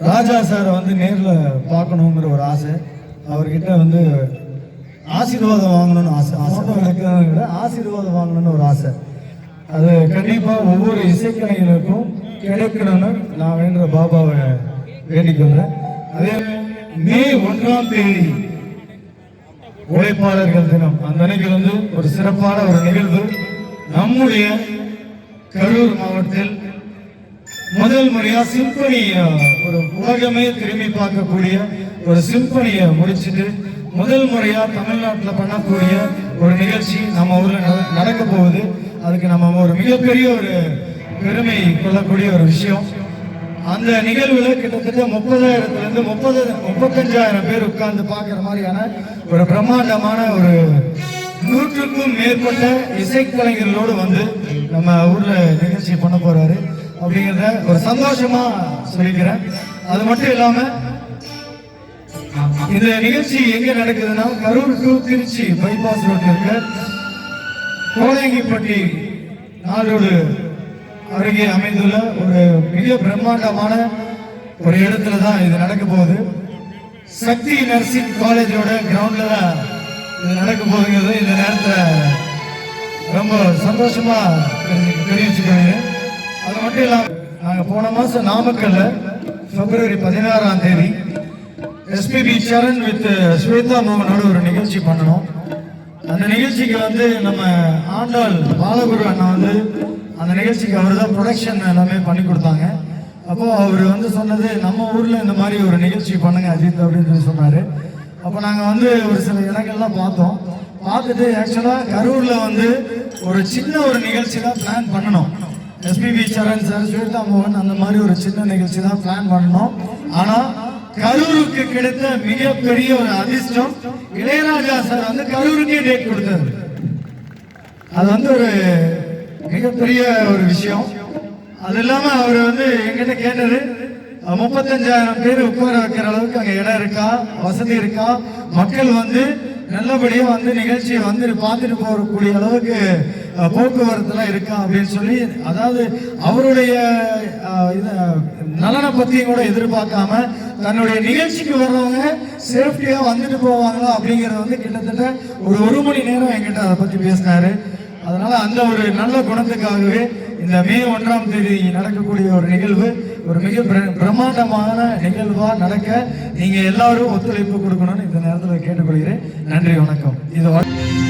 ராஜா சாரை வந்து நேரில் பார்க்கணுங்கிற ஒரு ஆசை. அவர்கிட்ட வந்து ஆசீர்வாதம் வாங்கணும்னு ஆசை. ஆசை. விட ஆசீர்வாதம் வாங்கணும்னு ஒரு ஆசை. அது கண்டிப்பாக ஒவ்வொரு இசைக்கலைஞருக்கும் கிடைக்கணும்னு நான் வேண்டுற பாபாவை வேண்டிக்கொள்கிறேன் அதே மே ஒன்றாம் தேதி உழைப்பாளர்கள் தினம். அந்த அன்னைக்கு வந்து ஒரு சிறப்பான ஒரு நிகழ்வு. நம்முடைய கரூர் மாவட்டத்தில் முதல் முறையா சிம்பனி ஒரு உலகமே திரும்பி பார்க்கக்கூடிய ஒரு சிம்பனியை முடிச்சிட்டு முதல் முறையா தமிழ்நாட்டில் பண்ணக்கூடிய ஒரு நிகழ்ச்சி நம்ம ஊர்ல நட- நடக்க போகுது. அதுக்கு நம்ம ஒரு மிகப்பெரிய ஒரு பெருமை கொள்ளக்கூடிய ஒரு விஷயம். அந்த நிகழ்வுல கிட்டத்தட்ட முப்பதாயிரத்துல இருந்து முப்பது முப்பத்தஞ்சாயிரம் பேர் உட்கார்ந்து பார்க்குற மாதிரியான ஒரு பிரம்மாண்டமான ஒரு நூற்றுக்கும் மேற்பட்ட இசைக்கலைஞர்களோடு வந்து நம்ம ஊர்ல நிகழ்ச்சி பண்ண போறாரு. அப்படிங்கிறத ஒரு சந்தோஷமா சொல்லிக்கிறேன். அது மட்டும் இல்லாம இந்த நிகழ்ச்சி எங்க நடக்குதுன்னா கரூர் டு திருச்சி பைபாஸ் ரோட்ல இருக்க. கோடங்கிப்பட்டி நாளோடு அருகே அமைந்துள்ள ஒரு மிக பிரம்மாண்டமான ஒரு இடத்துல தான் இது நடக்க போகுது. சக்தி நர்சிங் காலேஜோட கிரவுண்ட்ல தான் இது நடக்க போகுங்கிறது இந்த நேரத்தில் ரொம்ப சந்தோஷமா தெரிவிச்சுக்கிறேன். மட்டும் நாங்க போன மாசம் நாமக்கல்ல பிப்ரவரி பதினாறாம் தேதி எஸ்பிபி சரண் வித் ஸ்வேதா மோகனோட ஒரு நிகழ்ச்சி பண்ணணும். அந்த நிகழ்ச்சிக்கு வந்து நம்ம ஆண்டாள் பாலகுரு அண்ணா வந்து அந்த நிகழ்ச்சிக்கு அவர் தான் ப்ரொடக்ஷன் எல்லாமே பண்ணி கொடுத்தாங்க. அப்போ அவர் வந்து சொன்னது நம்ம ஊர்ல இந்த மாதிரி ஒரு நிகழ்ச்சி பண்ணுங்க அஜித் அப்படின்னு சொல்லி சொன்னாரு. அப்போ நாங்கள் வந்து ஒரு சில இடங்கள்லாம் பார்த்தோம். பார்த்துட்டு ஆக்சுவலாக கரூரில் வந்து ஒரு சின்ன ஒரு நிகழ்ச்சி தான் பிளான் பண்ணணும். எஸ்பிபி சரண் சார் ஸ்வேதா மோகன் அந்த மாதிரி ஒரு சின்ன நிகழ்ச்சி தான் பிளான் பண்ணணும் ஆனால் கரூருக்கு கிடைத்த மிகப்பெரிய ஒரு அதிர்ஷ்டம் இளையராஜா சார் வந்து கரூருக்கே டேட் கொடுத்தாரு. அது வந்து ஒரு மிகப்பெரிய ஒரு விஷயம். அது இல்லாம அவர் வந்து எங்கிட்ட கேட்டது முப்பத்தஞ்சாயிரம் பேர் உட்கார வைக்கிற அளவுக்கு அங்க இடம் இருக்கா? வசதி இருக்கா? மக்கள் வந்து நல்லபடியா வந்து நிகழ்ச்சியை வந்து பார்த்துட்டு போகக்கூடிய அளவுக்கு போக்குவரத்துலாம் இருக்கா அப்படின்னு சொல்லி அதாவது அவருடைய நலனை பற்றியும் கூட எதிர்பார்க்காம தன்னுடைய நிகழ்ச்சிக்கு வர்றவங்க சேஃப்டியாக வந்துட்டு போவாங்களா அப்படிங்கறது வந்து கிட்டத்தட்ட ஒரு ஒரு மணி நேரம் என்கிட்ட அதை பற்றி பேசினாரு. அதனால அந்த ஒரு நல்ல குணத்துக்காகவே இந்த மே ஒன்றாம் தேதி நடக்கக்கூடிய ஒரு நிகழ்வு ஒரு மிக பிர- பிரம்மாண்டமான நிகழ்வா நடக்க நீங்க எல்லாரும் ஒத்துழைப்பு கொடுக்கணும்னு இந்த நேரத்தில் கேட்டுக்கொள்கிறேன். நன்றி வணக்கம். இது வ-